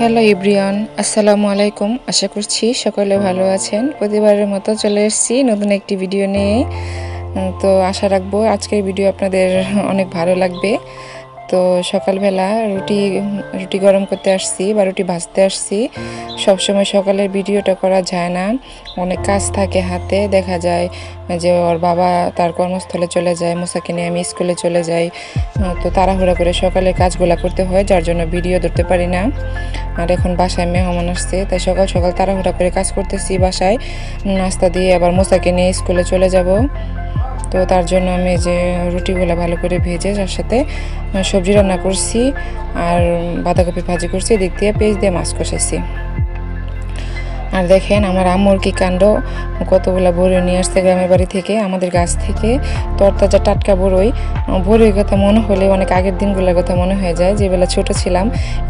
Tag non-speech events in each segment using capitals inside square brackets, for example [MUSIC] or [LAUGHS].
Hello ইব্রিয়ান আসসালামু আলাইকুম আশা করছি সকলে ভালো আছেন। প্রতিবারের মতো চলে এসেছি নতুন একটি ভিডিও নিয়ে। তো আশা রাখব আজকের ভিডিও আপনাদের অনেক ভালো লাগবে। তো সকালবেলা রুটি রুটি গরম করতে আসছি বা রুটি ভাজতে আসছি। সবসময় সকালের ভিডিওটা করা যায় না। অনেক কাজ থাকে হাতে, দেখা যায় যে ওর বাবা তার কর্মস্থলে চলে যায়, মুসাকে নিয়ে আমি স্কুলে চলে যাই। তো তাড়াহুড়া করে সকালের কাজগুলা করতে হয়, যার জন্য ভিডিও ধরতে পারি না। আর এখন বাসায় মেহমান আসছে, তাই সকাল সকাল তাড়াহুড়া করে কাজ করতেছি বাসায়। নাস্তা দিয়ে আবার মোসাকে নিয়ে স্কুলে চলে যাব। তো তার জন্য আমি যে রুটিগুলো ভালো করে ভেজে তার সাথে সবজি রান্না করছি আর বাঁধাকপি ভাজি করছি, এদিক দিয়ে পেঁয়াজ দিয়ে মাছ কষাইছি। আর দেখেন আমার আম্মুর কি কাণ্ড, কতগুলো বড়ই নিয়ে আসছে গ্রামের বাড়ি থেকে, আমাদের গাছ থেকে তরতাজা টাটকা বড়ই। বড়ির কথা মনে হলে অনেক আগের দিনগুলোর কথা মনে হয়ে যায়, যে বেলা ছোট ছিলাম,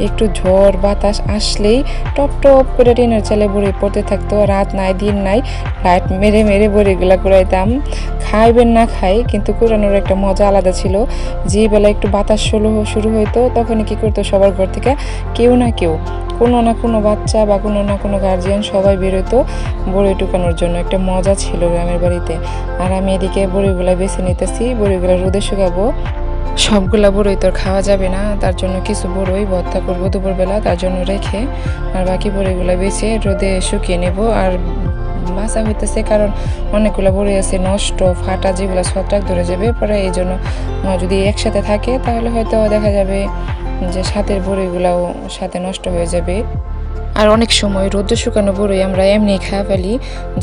একটু ঝড় বাতাস আসলেই টপ টপ করে টিনের চালে বড়ি পড়তে থাকতো রাত নাই, দিন নাই, লাইট মেরে মেরে বড়িগুলা কুড়াইতাম। খাইবেন না খাই, কিন্তু কুরানোর একটা মজা আলাদা ছিল। যে বেলা একটু বাতাস শুরু শুরু হইতো, তখনই কী করতো সবার ঘর থেকে কেউ না কেউ, কোনো না কোনো বাচ্চা বা কোনো না কোনো গার্জিয়ান সবাই বেরোতো বড়ি টুকানোর জন্য। একটা মজা ছিল গ্রামের বাড়িতে। আর আমি এদিকে বড়িগুলা বেছে নিতেছি, বড়িগুলা রোদে শুকাবো। সবগুলা বড়ই তো আর খাওয়া যাবে না, তার জন্য কিছু বড়ই ভর্তা করব দুপুরবেলা, তার জন্য রেখে। আর বাকি বড়িগুলো বেছে রোদে শুকিয়ে নেব। আর বাসা হইতেছে কারণ অনেকগুলো বড়ি আছে, নষ্ট, ফাটা যেগুলো ছত্রাক ধরে যাবে। পরে এই জন্য যদি একসাথে থাকে, তাহলে হয়তো দেখা যাবে যে সাথের বড়িগুলাও সাথে নষ্ট হয়ে যাবে। আর অনেক সময় রোদ্রে শুকানো বড়ি আমরা এমনি খাওয়া ফেলি,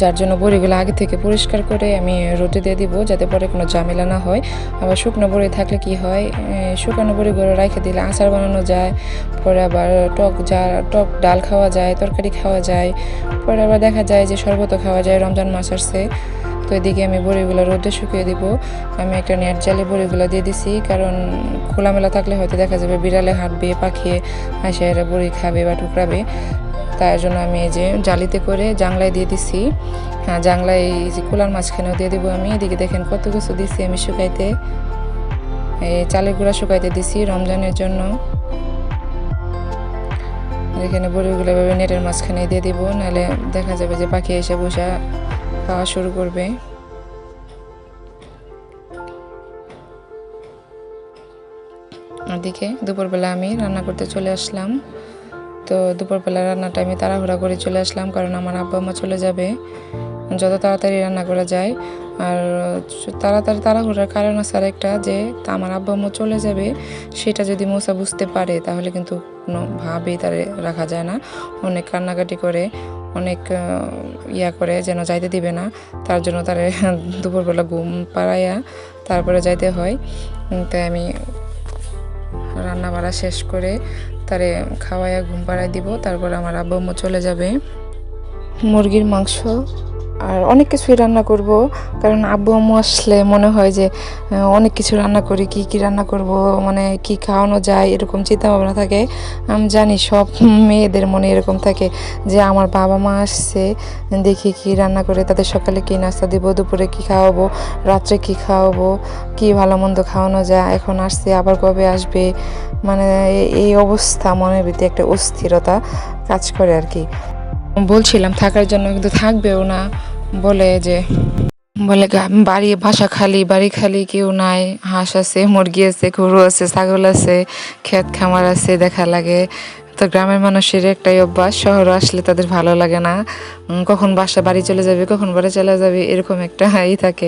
যার জন্য বড়িগুলো আগে থেকে পরিষ্কার করে আমি রোদে দিয়ে দিব যাতে পরে কোনো ঝামেলা না হয়। আবার শুকনো বড়ি থাকলে কি হয় শুকানো বড়িগুলো রেখে দিলে আচার বানানো যায়, পরে আবার টক যা, টক ডাল খাওয়া যায়, তরকারি খাওয়া যায়, পরে আবার দেখা যায় যে শরবত খাওয়া যায়, রমজান মাস আসছে। তো এদিকে আমি বড়িগুলো রোদে শুকিয়ে দিব। আমি একটা নেট জালে বড়িগুলো দিয়ে দিছি, কারণ খোলামেলা থাকলে হয়তো দেখা যাবে বিড়ালে হাঁটবে, পাখিয়ে হাসে এরা বড়ি খাবে বা টুকরাবে। তার জন্য আমি এই যে জালিতে করে জাংলায় দিয়ে দিছি। হ্যাঁ জাংলায় এই যে খোলার মাঝখানেও দিয়ে দিব আমি। এদিকে দেখেন কত কিছু দিছি আমি শুকাইতে। এই চালের গুঁড়া শুকাইতে দিছি রমজানের জন্য। এখানে বড়িগুলো এভাবে নেটের মাঝখানে দিয়ে দিব, নাহলে দেখা যাবে যে পাখি এসে বসে খাওয়া শুরু করবে। ওদিকে দুপুরবেলা আমি রান্না করতে চলে আসলাম। তো দুপুরবেলা রান্নাটা আমি তাড়াহুড়া করে চলে আসলাম, কারণ আমার আব্বা মা চলে যাবে। যত তাড়াতাড়ি রান্না করা যায়। আর তাড়াতাড়ি তাড়াহুড়ার কারণ আছে আর একটা যে আমার আব্বা আম্মু চলে যাবে, সেটা যদি মোসা বুঝতে পারে, তাহলে কিন্তু কোনোভাবেই তার রাখা যায় না। অনেক কান্নাকাটি করে, অনেক ইয়া করে, যেন যাইতে দিবে না। তার জন্য তারে [LAUGHS] দুপুরবেলা ঘুম পাড়াইয়া তারপরে যাইতে হয়। তাই আমি রান্না বাড়া শেষ করে তারে খাওয়াইয়া ঘুম পাড়ায় দিব তারপর আমার আব্বু চলে যাবে। মুরগির মাংস আর অনেক কিছুই রান্না করব। কারণ আব্বু আম্মু আসলে মনে হয় যে অনেক কিছু রান্না করি, কি কি রান্না করব মানে কি খাওয়ানো যায়, এরকম চিন্তা ভাবনা থাকে। আমি জানি সব [LAUGHS] মেয়েদের মনে এরকম থাকে যে, আমার বাবা মা আসছে, দেখি কি রান্না করে, তাদের সকালে কি নাস্তা দিব, দুপুরে কি খাওয়াবো, রাত্রে কি খাওয়াবো, কি ভালো মন্দ খাওয়ানো যায়, এখন আসছে, আবার কবে আসবে? মানে এই অবস্থা মনের ভিতরে একটা অস্থিরতা কাজ করে আর কি। বলছিলাম, থাকার জন্য কিন্তু থাকবেও না। বলে যে, বলে বাড়ি, বাসা খালি, বাড়ি খালি কেউ নাই। হাঁস আছে, মুরগি আছে, গরু আছে, ছাগল আছে, ক্ষেত খামার আছে, দেখা লাগে। তো গ্রামের মানুষের একটাই অভ্যাস, শহরে আসলে তাদের ভালো লাগে না। কখন বাসা, বাড়ি চলে যাবে, কখন বাড়ি চলে যাবে, এরকম একটা ই থাকে।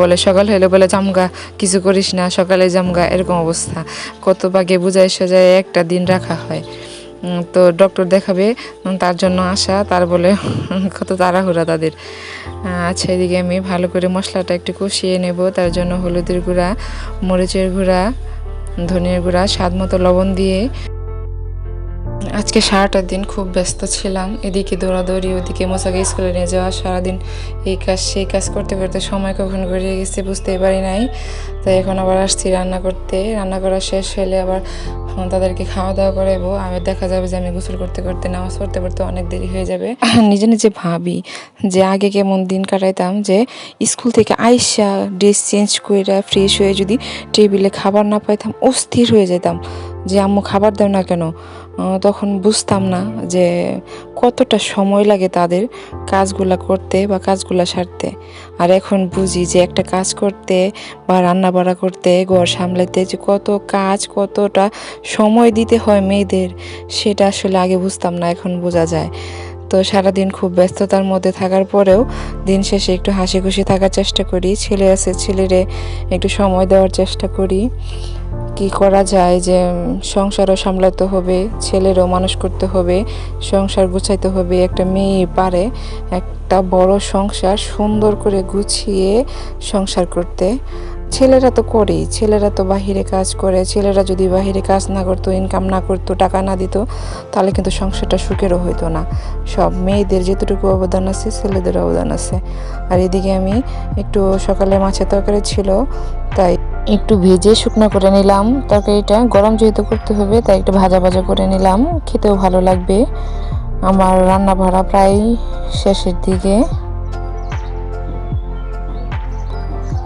বলে, সকাল হলে বলে জামগা কিছু করিস না, সকালে জামগা এরকম অবস্থা। কত বাগে বুঝাই সাজায় একটা দিন রাখা হয়। তো ডক্টর দেখাবে তার জন্য আসা, তার বলে কত তাড়াহুড়া তাদের। আচ্ছা এদিকে আমি ভালো করে মশলাটা একটু কষিয়ে নেব, তার জন্য হলুদের গুঁড়া, মরিচের গুঁড়া, ধনিয়ার গুঁড়া স্বাদ মতো লবণ দিয়ে আজকে সারাটা দিন খুব ব্যস্ত ছিলাম। এদিকে দৌড়াদৌড়ি, ওদিকে মোসাকে স্কুলে নিয়ে যাওয়া, সারাদিন এই কাজ, সেই কাজ করতে করতে সময় কখন গড়িয়ে গেছে বুঝতেই পারি নাই। তাই এখন আবার আসছি রান্না করতে। রান্না করা শেষ হলে আবার তাদেরকে খাওয়া দাওয়া করাবো। আমি দেখা যাবে যে আমি গোসল করতে করতে, নামাজ পড়তে পড়তে অনেক দেরি হয়ে যাবে। নিজে নিজে ভাবি যে আগে কেমন দিন কাটাইতাম যে স্কুল থেকে আইসা ড্রেস চেঞ্জ করে ফ্রেশ হয়ে যদি টেবিলে খাবার না পাইতাম, অস্থির হয়ে যেতাম যে, আম্মু, খাবার দাও না কেন? তখন বুঝতাম না যে কতটা সময় লাগে তাদের কাজগুলা করতে বা কাজগুলা সারতে। আর এখন বুঝি যে একটা কাজ করতে বা রান্না বাড়া করতে, ঘর সামলাতে যে কত কাজ, কতটা সময় দিতে হয় মেয়েদের, সেটা আসলে আগে বুঝতাম না, এখন বোঝা যায়। তো সারাদিন খুব ব্যস্ততার মধ্যে থাকার পরেও দিন শেষে একটু হাসি খুশি থাকার চেষ্টা করি, ছেলে আছে ছেলেরে একটু সময় দেওয়ার চেষ্টা করি। কি করা যায় যে সংসারও সামলাতে হবে, ছেলেরও মানুষ করতে হবে, সংসার গুছাইতে হবে, একটা মেয়ে পারে, একটা বড় সংসার সুন্দর করে গুছিয়ে সংসার করতে। ছেলেরা তো করেই, ছেলেরা তো বাহিরে কাজ করে, ছেলেরা যদি বাহিরে কাজ না করতো ইনকাম না করতো, টাকা না দিত, তাহলে কিন্তু সংসারটা সুখেরও হইতো না। সব মেয়েদের যেতটুকু অবদান আছে, ছেলেদের অবদান আছে। আর এদিকে আমি একটু সকালে মাছের তরকারি ছিল, তাই একটু ভেজে শুকনো করে নিলাম তরকারিটা। গরম যেহেতু করতে হবে, তাই একটু ভাজা ভাজা করে নিলাম। খেতেও ভালো লাগবে। আমার রান্না ভাড়া প্রায় শেষের দিকে।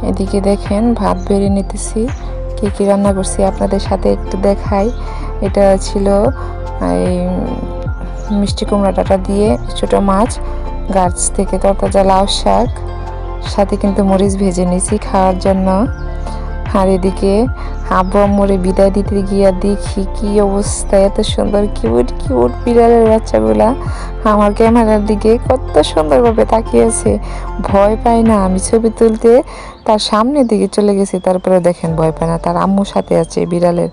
এদিকে দেখেন, ভাত বেড়ে নিতেছি। কী কী রান্না করছি আপনাদের সাথে একটু দেখাই। এটা ছিল, এই, মিষ্টি কুমড়া ডাটা দিয়ে ছোটো মাছ, গাছ থেকে তরতাজা লাউ শাক, সাথে কিন্তু মরিচ ভেজে নিয়েছি খাওয়ার জন্য। আর এদিকে আব্বু আম্মুরে বিদায় দিতে গিয়া দেখি কি অবস্থা, এত সুন্দর কিউট কিউট বিড়ালের বাচ্চাগুলা। আমার ক্যামেরার দিকে কত সুন্দরভাবে তাকিয়েছে, ভয় পায় না। আমি ছবি তুলতে তার সামনের দিকে চলে গেছি, তারপরে দেখেন ভয় পায় না, তার আম্মুর সাথে আছে বিড়ালের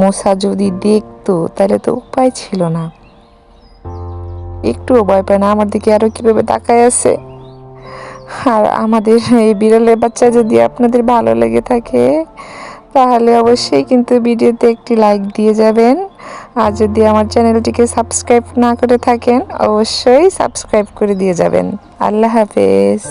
মশা যদি দেখতো, তাহলে তো উপায় ছিল না। একটুও ভয় পায় না, আমার দিকে আরও কীভাবে তাকায় আছে? আর আমাদের এই বিড়ালের বাচ্চা যদি আপনাদের ভালো লেগে থাকে, তাহলে অবশ্যই কিন্তু ভিডিওতে একটি লাইক দিয়ে যাবেন। আর যদি আমার চ্যানেলটিকে সাবস্ক্রাইব না করে থাকেন, অবশ্যই সাবস্ক্রাইব করে দিয়ে যাবেন। আল্লাহ হাফেজ।